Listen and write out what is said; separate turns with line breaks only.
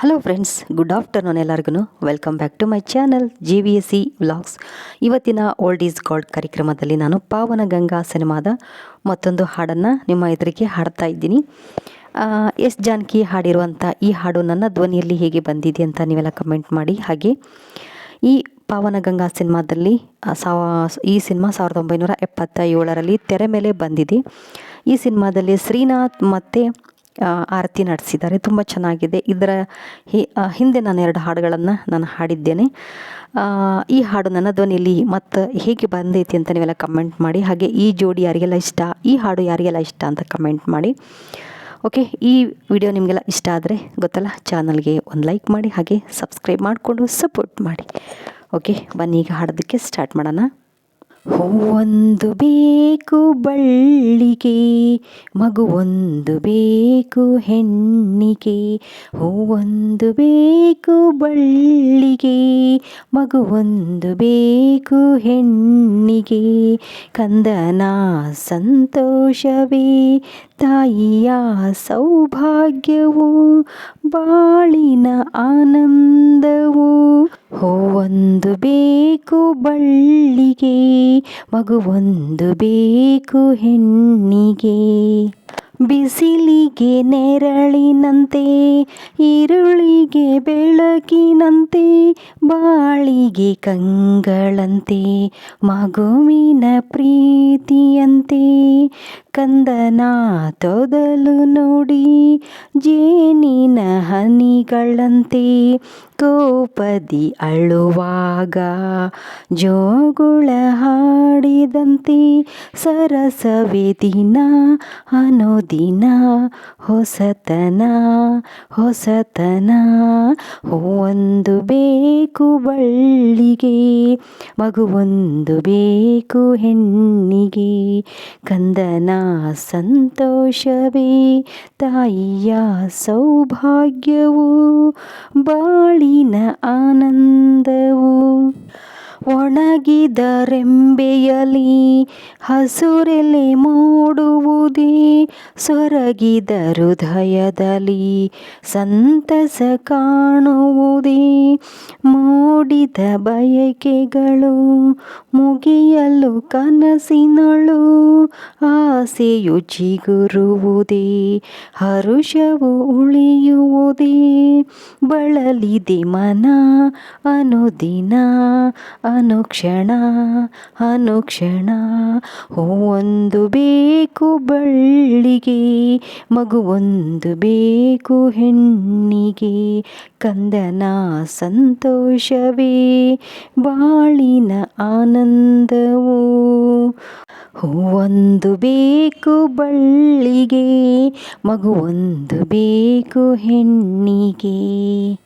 Hello friends good afternoon ಎಲ್ಲರಿಗೂ welcome back to my channel G V S C vlogs ಇವತ್ತಿನ old is gold ಕಾರ್ಯಕ್ರಮದಲ್ಲಿ ನಾನು ಪಾವನ ಗಂಗಾ ಸಿನಿಮಾದ ಮತ್ತೊಂದು ಹಾಡನ್ನು ನಿಮ್ಮ ಎದುರಿಗೆ ಹಾಡ್ತಾ ಇದ್ದೀನಿ. ಎಸ್ ಜಾನಕಿ ಹಾಡಿರುವಂಥ ಈ ಹಾಡು ನನ್ನ ಧ್ವನಿಯಲ್ಲಿ ಹೇಗೆ ಬಂದಿದೆ ಅಂತ ನೀವೆಲ್ಲ ಕಮೆಂಟ್ ಮಾಡಿ. ಹಾಗೆ ಈ ಪಾವನ ಗಂಗಾ ಸಿನಿಮಾದಲ್ಲಿ ಸಾವ ಈ ಸಿನಿಮಾ ಸಾವಿರದ ಒಂಬೈನೂರ ಎಪ್ಪತ್ತ ಏಳರಲ್ಲಿ ತೆರೆ ಮೇಲೆ ಬಂದಿದೆ. ಈ ಸಿನಿಮಾದಲ್ಲಿ ಶ್ರೀನಾಥ್ ಮತ್ತು ಆರತಿ ನಡೆಸಿದ್ದಾರೆ. ತುಂಬ ಚೆನ್ನಾಗಿದೆ. ಇದರ ಹಿಂದೆ ನಾನು ಎರಡು ಹಾಡುಗಳನ್ನು ನಾನು ಹಾಡಿದ್ದೇನೆ. ಈ ಹಾಡು ನನ್ನ ಧ್ವನಿಯಲ್ಲಿ ಮತ್ತು ಹೇಗೆ ಬಂದೈತಿ ಅಂತ ನೀವೆಲ್ಲ ಕಮೆಂಟ್ ಮಾಡಿ. ಹಾಗೆ ಈ ಜೋಡಿ ಯಾರಿಗೆಲ್ಲ ಇಷ್ಟ, ಈ ಹಾಡು ಯಾರಿಗೆಲ್ಲ ಇಷ್ಟ ಅಂತ ಕಮೆಂಟ್ ಮಾಡಿ. ಓಕೆ ಈ ವಿಡಿಯೋ ನಿಮಗೆಲ್ಲ ಇಷ್ಟ ಆದರೆ ಗೊತ್ತಲ್ಲ ಚಾನಲ್ಗೆ ಒಂದು ಲೈಕ್ ಮಾಡಿ, ಹಾಗೆ ಸಬ್ಸ್ಕ್ರೈಬ್ ಮಾಡಿಕೊಂಡು ಸಪೋರ್ಟ್ ಮಾಡಿ. ಓಕೆ ಬನ್ನಿ, ಈಗ ಹಾಡೋದಕ್ಕೆ ಸ್ಟಾರ್ಟ್ ಮಾಡೋಣ. ಹೂವೊಂದು ಬೇಕು ಬಳ್ಳಿಗೆ, ಮಗುವೊಂದು ಬೇಕು ಹೆಣ್ಣಿಗೆ. ಹೂವೊಂದು ಬೇಕು ಬಳ್ಳಿಗೆ, ಮಗುವೊಂದು ಬೇಕು ಹೆಣ್ಣಿಗೆ. ಕಂದನ ಸಂತೋಷವೇ, ತಾಯಿಯ ಸೌಭಾಗ್ಯವು, ಬಾಳಿನ ಆನಂದವು. ಹೂವೊಂದು ಬೇಕು ಬಳ್ಳಿಗೆ ಮಗುವೊಂದು ಬೇಕು ಹೆಣ್ಣಿಗೆ. ಬಿಸಿಲಿಗೆ ನೆರಳಿನಂತೆ ಈರುಳಿಗೆ ಬೆಳಕಿನಂತೆ ಬಾಳಿಗೆ ಕಂಗಳಂತೆ ಮಗುವಿನ ಪ್ರೀತಿಯಂತೆ. ಕಂದನ ತೊದಲು ನೋಡಿ, ಜೇನಿನ ಹನಿಗಳಂತೆ ಕೋಪದಿ ಅಳುವಾಗ, ಜೋಗುಳ ಹಾಡಿದಂತೆ ಸರಸವೇ ದಿನ ಅನುದಿನ ಹೊಸತನ ಹೊಸತನ. ಒಂದು ಬೇಕು ಬಳ್ಳಿಗೆ ಮಗುವೊಂದು ಬೇಕು ಹೆಣ್ಣಿಗೆ, ಕಂದನ ಸಂತೋಷವೇ ತಾಯಿಯ ಸೌಭಾಗ್ಯವು ಬಾಳಿನ ಆನಂದವು. ಒಣಗಿದರೆಂಬೆಯಲಿ ಹಸುರೆಲೆ ಮೂಡುವುದೇ ಸೊರಗಿದ ಹೃದಯದಲ್ಲಿ. ಸಂತಸ ಕಾಣುವುದೇ ಮೂಡಿದ ಬಯಕೆಗಳು. ಮುಗಿಯಲು ಕನಸಿನಳು, ಆಸೆಯು ಚಿಗುರುವುದೇ, ಹರುಷವು ಉಳಿಯುವುದೇ. ಬಳಲಿದೆ ಮನ, ಅನುದಿನ, ಅನುಕ್ಷಣ ಅನುಕ್ಷಣ. ಹೂವೊಂದು ಬೇಕು ಬಳ್ಳಿಗೆ ಮಗುವೊಂದು ಬೇಕು ಹೆಣ್ಣಿಗೆ. ಕಂದನ ಸಂತೋಷವೇ ಬಾಳಿನ ಆನಂದವು. ಹೂವೊಂದು ಬೇಕು ಬಳ್ಳಿಗೆ ಮಗುವೊಂದು ಬೇಕು ಹೆಣ್ಣಿಗೆ.